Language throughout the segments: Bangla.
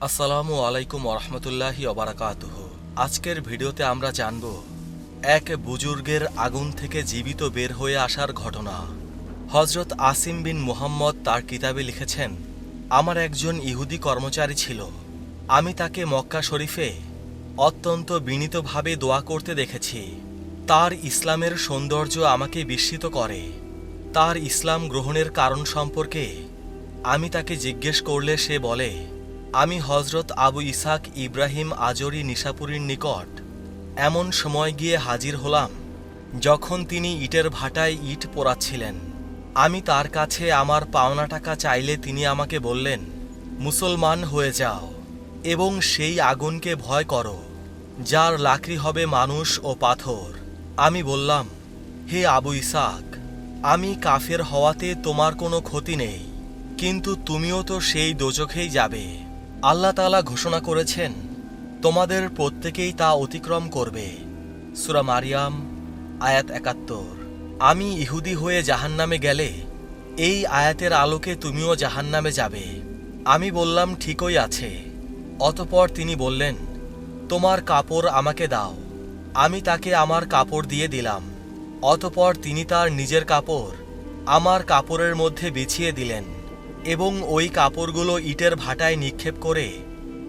আসসালামু আলাইকুম ওরহমতুল্লাহি অবরাকাতুহ আজকের ভিডিওতে আমরা জানব, এক বুজুর্গের আগুন থেকে জীবিত বের হয়ে আসার ঘটনা। হজরত আসিম বিন মুহাম্মদ তার কিতাবে লিখেছেন, আমার একজন ইহুদি কর্মচারী ছিল। আমি তাকে মক্কা শরীফে অত্যন্ত বিনীতভাবে দোয়া করতে দেখেছি। তার ইসলামের সৌন্দর্য আমাকে বিস্মিত করে। তার ইসলাম গ্রহণের কারণ সম্পর্কে আমি তাকে জিজ্ঞেস করলে সে বলে আমি হজরত আবু ইসাক ইব্রাহিম আজরি নিশাপুরীর নিকট এমন সময় গিয়ে হাজির হলাম, যখন তিনি ইটের ভাটায় ইট পোড়াচ্ছিলেন। আমি তার কাছে আমার পাওনা টাকা চাইলে তিনি আমাকে বললেন, মুসলমান হয়ে যাও এবং সেই আগুনকে ভয় করো, যার লাকড়ি হবে মানুষ ও পাথর। আমি বললাম, হে আবু ইসাক, আমি কাফের হওয়াতে তোমার কোনো ক্ষতি নেই, কিন্তু তুমিও তো সেই দোজখেই যাবে। আল্লাহ তাআলা ঘোষণা করেছেন, তোমাদের প্রত্যেকেই তা অতিক্রম করবে। সুরা মারিয়াম, আয়াত একাত্তর। আমি ইহুদি হয়ে জাহান্নামে গেলে, এই আয়াতের আলোকে তুমিও জাহান্নামে যাবে। আমি বললাম, ঠিকই আছে। অতপর তিনি বললেন, তোমার কাপড় আমাকে দাও। আমি তাকে আমার কাপড় দিয়ে দিলাম। অতপর তিনি তার নিজের কাপড় আমার কাপড়ের মধ্যে বিছিয়ে দিলেন। এবং ওই কাপড়গুলো ইটের ভাটায় নিক্ষেপ করে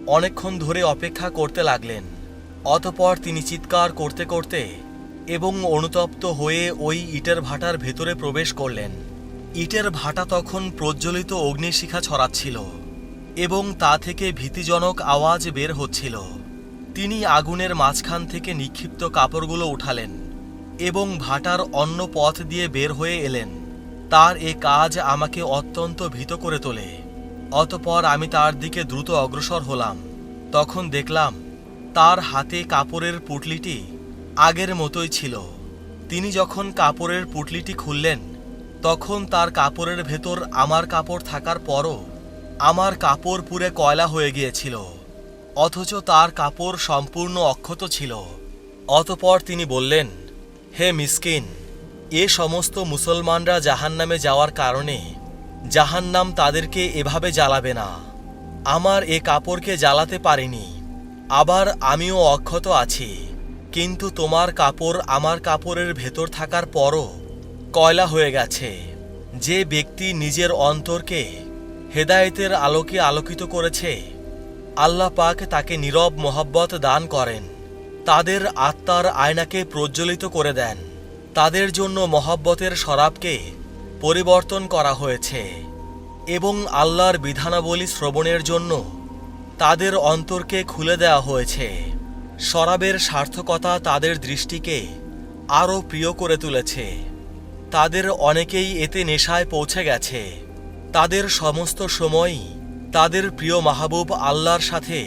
অনেকক্ষণ ধরে অপেক্ষা করতে লাগলেন। অতপর তিনি চিৎকার করতে করতে এবং অনুতপ্ত হয়ে ওই ইটের ভাটার ভেতরে প্রবেশ করলেন। ইটের ভাটা তখন প্রজ্বলিত অগ্নিশিখা ছড়াচ্ছিল এবং তা থেকে ভীতিজনক আওয়াজ বের হচ্ছিল। তিনি আগুনের মাঝখান থেকে নিক্ষিপ্ত কাপড়গুলো উঠালেন এবং ভাটার অন্য পথ দিয়ে বের হয়ে এলেন। তার এ কাজ আমাকে অত্যন্ত ভীত করে তোলে। অতপর আমি তার দিকে দ্রুত অগ্রসর হলাম। তখন দেখলাম, তার হাতে কাপড়ের পুটলিটি আগের মতোই ছিল। তিনি যখন কাপড়ের পুটলিটি খুললেন, তখন তার কাপড়ের ভেতর আমার কাপড় থাকার পরও আমার কাপড় পুরে কয়লা হয়ে গিয়েছিল। অথচ তার কাপড় সম্পূর্ণ অক্ষত ছিল। অতপর তিনি বললেন, হে মিসকিন এ সমস্ত মুসলমানরা জাহান্নামে যাওয়ার কারণে জাহান্নাম তাদেরকে এভাবে জ্বালাবে না। আমার এ কাপড়কে জ্বালাতে পারিনি। আবার আমিও অক্ষত আছি। কিন্তু তোমার কাপড় আমার কাপড়ের ভেতর থাকার পরও কয়লা হয়ে গেছে। যে ব্যক্তি নিজের অন্তরকে হেদায়েতের আলোকে আলোকিত করেছে, আল্লাহ পাক তাকে নীরব মোহাব্বত দান করেন। তাদের আত্মার আয়নাকে প্রজ্বলিত করে দেন। তাদের জন্য মহাব্বতের শরাবকে পরিবর্তন করা হয়েছে এবং আল্লাহর বিধানাবলী শ্রবণের জন্য তাদের অন্তরকে খুলে দেওয়া হয়েছে। শরাবের সার্থকতা তাদের দৃষ্টিকে আরও প্রিয় করে তুলেছে। তাদের অনেকেই এতে নেশায় পৌঁছে গেছে। তাদের সমস্ত সময়ই তাদের প্রিয় মাহবুব আল্লাহর সাথে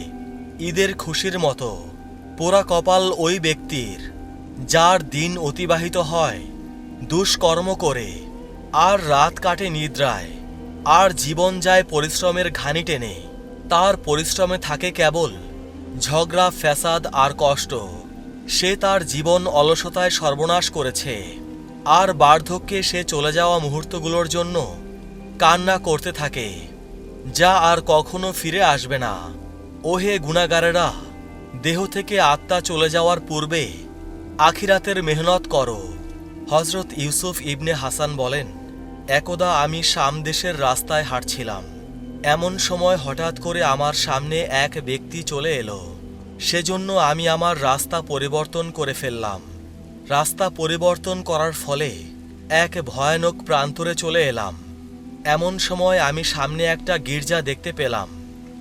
ঈদের খুশির মতো। পোড়া কপাল ওই ব্যক্তির যার দিন অতিবাহিত হয়, দুষ্কর্ম করে, আর রাত কাটে নিদ্রায়, আর জীবন যায় পরিশ্রমের ঘানি টেনে। তার পরিশ্রমে থাকে কেবল ঝগড়া, ফ্যাসাদ আর কষ্ট। সে তার জীবন অলসতায় সর্বনাশ করেছে, আর বার্ধক্যে সে চলে যাওয়া মুহূর্তগুলোর জন্য কান্না করতে থাকে, যা আর কখনো ফিরে আসবে না। ওহে গুণাগারেরা, দেহ থেকে আত্মা চলে যাওয়ার পূর্বে আখিরাতের মেহনত করো। হজরত ইউসুফ ইবনে হাসান বলেন, একদা আমি শাম দেশের রাস্তায় হাঁটছিলাম। এমন সময় হঠাৎ করে আমার সামনে এক ব্যক্তি চলে এলো। সেজন্য আমি আমার রাস্তা পরিবর্তন করে ফেললাম। রাস্তা পরিবর্তন করার ফলে এক ভয়ানক প্রান্তরে চলে এলাম। এমন সময় আমি সামনে একটা গির্জা দেখতে পেলাম।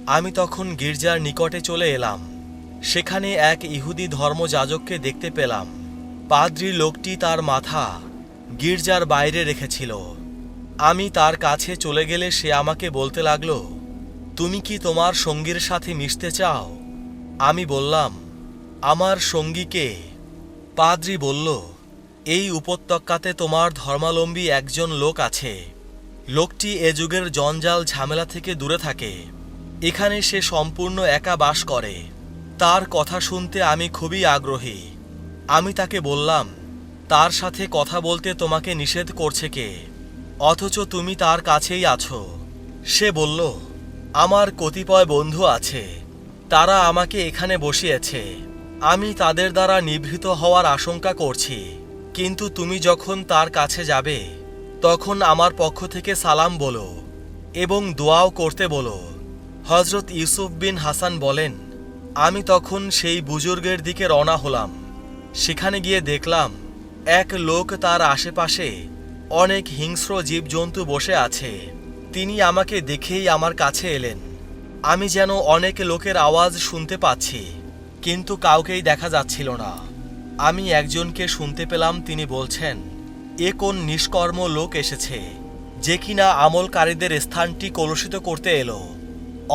আমি তখন গির্জার নিকটে চলে এলাম। সেখানে এক ইহুদি ধর্মযাজককে দেখতে পেলাম। পাদ্রি লোকটি তার মাথা গির্জার বাইরে রেখেছিল। আমি তার কাছে চলে গেলে সে আমাকে বলতে লাগল, তুমি কি তোমার সঙ্গীর সাথে মিশতে চাও? আমি বললাম, আমার সঙ্গীকে পাদ্রি বলল, এই উপত্যকাতে তোমার ধর্মালম্বী একজন লোক আছে। লোকটি এ যুগের জঞ্জাল ঝামেলা থেকে দূরে থাকে। এখানে সে সম্পূর্ণ একা বাস করে। তার কথা শুনতে আমি খুবই আগ্রহী। আমি তাকে বললাম, তার সাথে কথা বলতে তোমাকে নিষেধ করছে কে? অথচ তুমি তার কাছেই আছো। সে বলল, আমার কতিপয় বন্ধু আছে। তারা আমাকে এখানে বসিয়েছে। আমি তাদের দ্বারা নিভৃত হওয়ার আশঙ্কা করছি। কিন্তু তুমি যখন তার কাছে যাবে, তখন আমার পক্ষ থেকে সালাম বলো এবং দোয়াও করতে বলো। হজরত ইউসুফ বিন হাসান বলেন আমি তখন সেই বুজুর্গের দিকে রওনা হলাম। সেখানে গিয়ে দেখলাম, এক লোক তার আশেপাশে অনেক হিংস্র জীবজন্তু বসে আছে। তিনি আমাকে দেখেই আমার কাছে এলেন। আমি যেন অনেক লোকের আওয়াজ শুনতে পাচ্ছি, কিন্তু কাউকেই দেখা যাচ্ছিল না। আমি একজনকে শুনতে পেলাম, তিনি বলছেন, এ কোন নিষ্কর্ম লোক এসেছে, যে কিনা আমলকারীদের স্থানটি কলুষিত করতে এলো।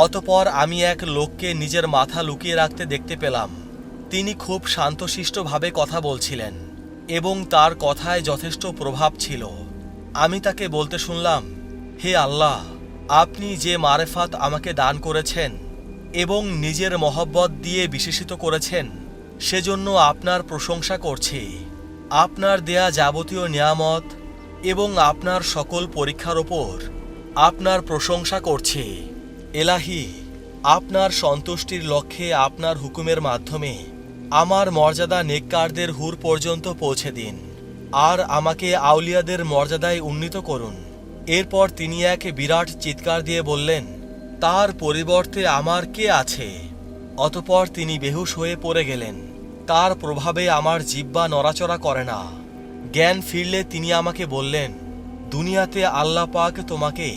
অতপর আমি এক লোককে নিজের মাথা লুকিয়ে রাখতে দেখতে পেলাম। তিনি খুব শান্তশিষ্টভাবে কথা বলছিলেন এবং তার কথায় যথেষ্ট প্রভাব ছিল। আমি তাকে বলতে শুনলাম, হে আল্লাহ, আপনি যে মারেফাত আমাকে দান করেছেন এবং নিজের মহব্বত দিয়ে বিশেষিত করেছেন, সেজন্য আপনার প্রশংসা করছি। আপনার দেয়া যাবতীয় নিয়ামত এবং আপনার সকল পরীক্ষার ওপর আপনার প্রশংসা করছি। এলাহি, আপনার সন্তুষ্টির লক্ষ্যে আপনার হুকুমের মাধ্যমে আমার মর্যাদা নেককারদের হুর পর্যন্ত পৌঁছে দিন, আর আমাকে আউলিয়াদের মর্যাদায় উন্নীত করুন। এরপর তিনি এক বিরাট চিৎকার দিয়ে বললেন, তার পরিবর্তে আমার কে আছে? অতপর তিনি বেহুশ হয়ে পড়ে গেলেন। তার প্রভাবে আমার জিব্বা নড়াচড়া করে না। জ্ঞান ফিরলে তিনি আমাকে বললেন, দুনিয়াতে আল্লাহ পাক তোমাকে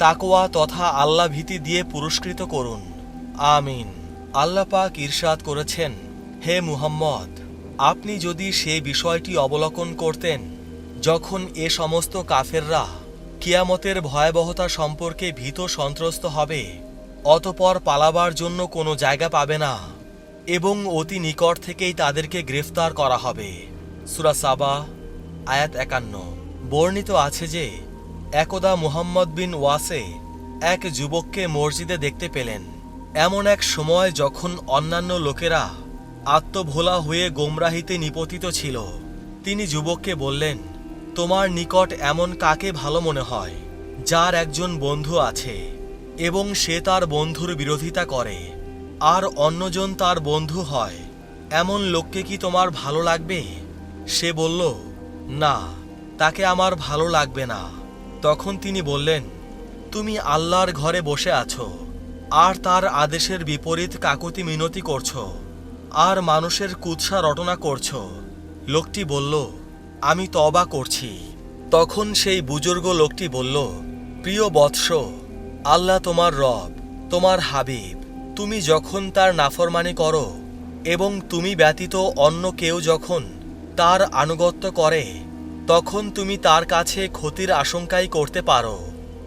তাকোয়া তথা আল্লাহ ভীতি দিয়ে পুরস্কৃত করুন। আমিন। আল্লাহ পাক ইরশাদ করেছেন, হে মুহাম্মদ, আপনি যদি সে বিষয়টি অবলোকন করতেন, যখন এ সমস্ত কাফেররা কিয়ামতের ভয়াবহতা সম্পর্কে ভীত সন্ত্রস্ত হবে, অতপর পালাবার জন্য কোনো জায়গা পাবে না, এবং অতি নিকট থেকেই তাদেরকে গ্রেফতার করা হবে। সুরা সাবা, আয়াত একান্ন। বর্ণিত আছে যে একদা মুহাম্মদ বিন ওয়াসে এক যুবককে মসজিদে দেখতে পেলেন। এমন এক সময় যখন অন্যান্য লোকেরা আত্মভোলা হয়ে গোমরাহিতে নিপতিত ছিল, তিনি যুবককে বললেন, তোমার নিকট এমন কাকে ভালো মনে হয়, যার একজন বন্ধু আছে, এবং সে তার বন্ধুর বিরোধিতা করে, আর অন্যজন তার বন্ধু হয়, এমন লোককে কি তোমার ভালো লাগবে? সে বলল, না, তাকে আমার ভালো লাগবে না। তখন তিনি বললেন, তুমি আল্লাহর ঘরে বসে আছো, আর তার আদেশের বিপরীত কাকুতি মিনতি করছ, আর মানুষের কুৎসা রটনা করছ। লোকটি বলল, আমি তবা করছি। তখন সেই বুজুর্গ লোকটি বলল, প্রিয় বৎস, আল্লাহ তোমার রব, তোমার হাবিব, তুমি যখন তার নাফরমানি করো, এবং তুমি ব্যতীত অন্য কেউ যখন তার আনুগত্য করে তখন তুমি তার কাছে ক্ষতির আশঙ্কাই করতে পারো।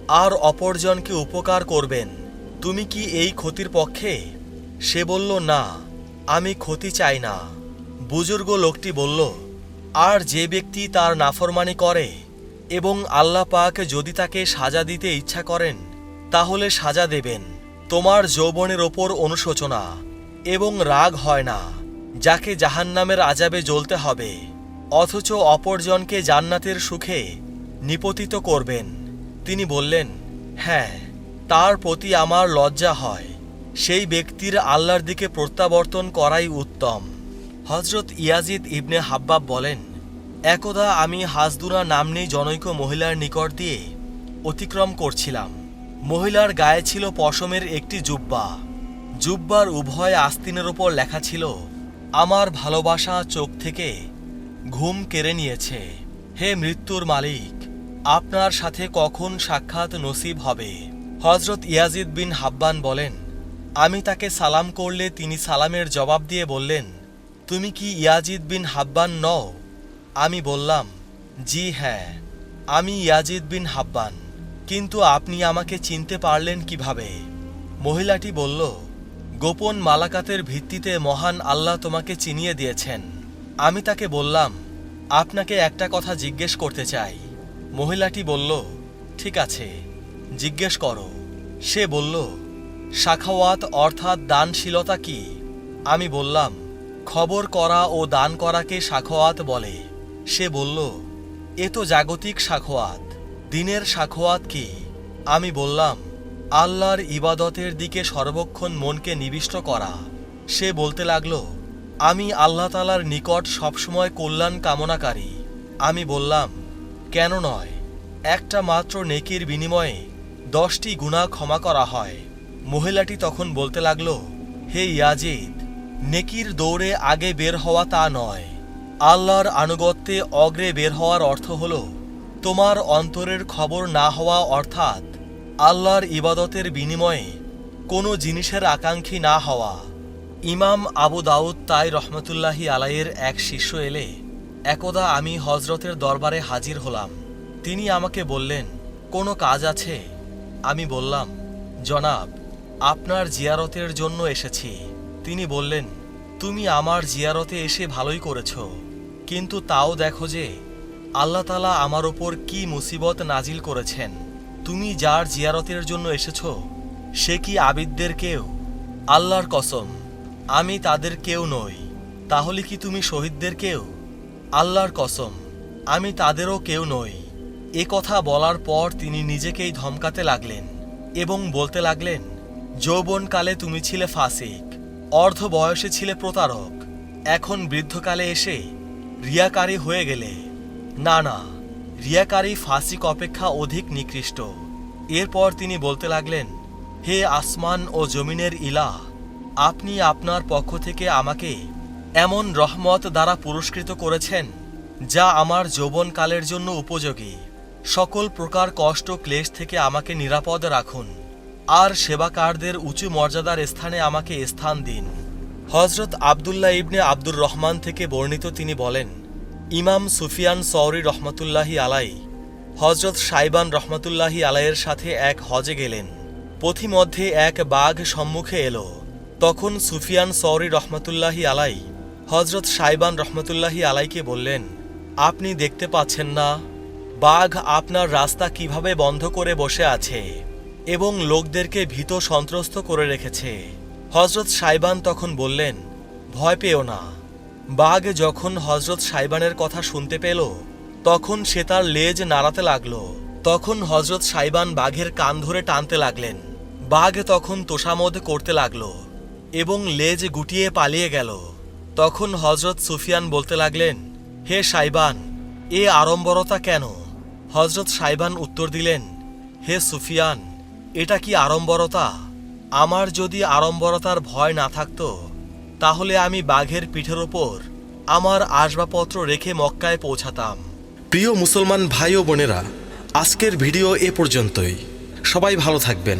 আর অপরজনকে উপকার করবেন। তুমি কি এই ক্ষতির পক্ষে? সে বলল, না, আমি ক্ষতি চাই না। বুজুর্গ লোকটি বলল, আর যে ব্যক্তি তার নাফরমানি করে এবং আল্লাহ পাক যদি তাকে সাজা দিতে ইচ্ছা করেন, তাহলে সাজা দেবেন। তোমার যৌবনের ওপর অনুশোচনা এবং রাগ হয় না, যাকে জাহান্নামের আজাবে জ্বলতে হবে। অথচ অপরজনকে জান্নাতের সুখে নিপতিত করবেন। তিনি বললেন হ্যাঁ তার প্রতি আমার লজ্জা হয়। সেই ব্যক্তির আল্লাহর দিকে প্রত্যাবর্তন করাই উত্তম। হজরত ইয়াজিদ ইবনে হাব্বাব বলেন, একদা আমি হাসদুরা নামনি জনৈক মহিলার নিকট দিয়ে অতিক্রম করছিলাম। মহিলার গায়ে ছিল পশমের একটি জুব্বা। জুব্বার উভয় আস্তিনের ওপর লেখা ছিল, আমার ভালোবাসা চোখ থেকে ঘুম কেড়ে নিয়েছে। হে মৃত্যুর মালিক, আপনার সাথে কখন সাক্ষাৎ নসিব হবে? হজরত ইয়াজিদ বিন হাব্বান বলেন, আমি তাকে সালাম করলে তিনি সালামের জবাব দিয়ে বললেন, তুমি কি ইয়াজিদ বিন হাব্বান নও? আমি বললাম, জি হ্যাঁ আমি ইয়াজিদ বিন হাব্বান। কিন্তু আপনি আমাকে চিনতে পারলেন কীভাবে? মহিলাটি বলল, গোপন মালাকাতের ভিত্তিতে মহান আল্লাহ তোমাকে চিনিয়ে দিয়েছেন। আমি তাকে বললাম, আপনাকে একটা কথা জিজ্ঞেস করতে চাই। মহিলাটি বলল, ঠিক আছে, জিজ্ঞেস করো। সে বলল, শাখাওয়াত অর্থাৎ দানশীলতা কি? আমি বললাম, খবর করা ও দান করাকে শাখোয়াত বলে। সে বলল, এ তো জাগতিক শাখোয়াত দিনের শাখোয়াত কি? আমি বললাম, আল্লাহর ইবাদতের দিকে সর্বক্ষণ মনকে নিবিষ্ট করা। সে বলতে লাগল আমি আল্লাহ তালার নিকট সবসময় কল্যাণ কামনাকারী। আমি বললাম, কেন নয়? একটা মাত্র নেকির বিনিময়ে দশটি গুণা ক্ষমা করা হয়। মহিলাটি তখন বলতে লাগল, হে ইয়াজিদ, নেকির দৌড়ে আগে বের হওয়া তা নয়। আল্লাহর আনুগত্যে অগ্রে বের হওয়ার অর্থ হল, তোমার অন্তরের খবর না হওয়া অর্থাৎ আল্লাহর ইবাদতের বিনিময়ে কোনো জিনিসের আকাঙ্ক্ষী না হওয়া। ইমাম আবু দাউদ তাই রহমতুল্লাহি আলাইয়ের এক শিষ্য এলে, একদা আমি হজরতের দরবারে হাজির হলাম। তিনি আমাকে বললেন, কোনো কাজ আছে? আমি বললাম, জনাব, আপনার জিয়ারতের জন্য এসেছি। তিনি বললেন, তুমি আমার জিয়ারতে এসে ভালোই করেছ, কিন্তু তাও দেখো যে, আল্লাহ তালা আমার ওপর কি মুসিবত নাজিল করেছেন। তুমি যার জিয়ারতের জন্য এসেছ, সে কি আবিদদের কেউ? আল্লাহর কসম। আমি তাদের কেউ নই। তাহলে কি তুমি শহীদদের কেউ? আল্লাহর কসম, আমি তাদেরও কেউ নই। এ কথা বলার পর তিনি নিজেকেই ধমকাতে লাগলেন এবং বলতে লাগলেন, যৌবনকালে তুমি ছিলে ফাসিক, অর্ধ বয়সে ছিলে প্রতারক, এখন বৃদ্ধকালে এসে রিয়াকারী হয়ে গেলে। না না, রিয়াকারী ফাসিক অপেক্ষা অধিক নিকৃষ্ট। এরপর তিনি বলতে লাগলেন, হে আসমান ও জমিনের ইলা আপনি আপনার পক্ষ থেকে আমাকে এমন রহমত দ্বারা পুরস্কৃত করেছেন, যা আমার যৌবনকালের জন্য উপযোগী। সকল প্রকার কষ্ট ক্লেশ থেকে আমাকে নিরাপদ রাখুন, আর সেবাকারদের উঁচু মর্যাদার স্থানে আমাকে স্থান দিন। হজরত আবদুল্লাহ ইবনে আব্দুর রহমান থেকে বর্ণিত তিনি বলেন, ইমাম সুফিয়ান সৌরি রহমতুল্লাহি আলাই হজরত সাইবান রহমতুল্লাহি আলাইয়ের সাথে এক হজে গেলেন। পথিমধ্যে এক বাঘ সম্মুখে এলো। তখন সুফিয়ান সৌরি রহমতুল্লাহি আলাই হজরত সাইবান রহমতুল্লাহি আলাইকে বললেন, আপনি দেখতে পাচ্ছেন না, বাঘ আপনার রাস্তা কীভাবে বন্ধ করে বসে আছে এবং লোকদেরকে ভীত সন্ত্রস্ত করে রেখেছে? হজরত সাইবান তখন বললেন, ভয় পেও না, বাঘ যখন হজরত সাইবানের কথা শুনতে পেল, তখন সে তার লেজ নাড়াতে লাগল। তখন হজরত সাইবান বাঘের কান ধরে টানতে লাগলেন। বাঘ তখন তোষামোদ করতে লাগল। এবং লেজ গুটিয়ে পালিয়ে গেল। তখন হজরত সুফিয়ান বলতে লাগলেন, হে সাইবান, এ আড়ম্বরতা কেন? হজরত সাইবান উত্তর দিলেন, হে সুফিয়ান, এটা কি আড়ম্বরতা? আমার যদি আড়ম্বরতার ভয় না থাকত, তাহলে আমি বাঘের পিঠের ওপর আমার আসবাবপত্র রেখে মক্কায় পৌঁছাতাম। প্রিয় মুসলমান ভাই ও বোনেরা, আজকের ভিডিও এ পর্যন্তই। সবাই ভালো থাকবেন।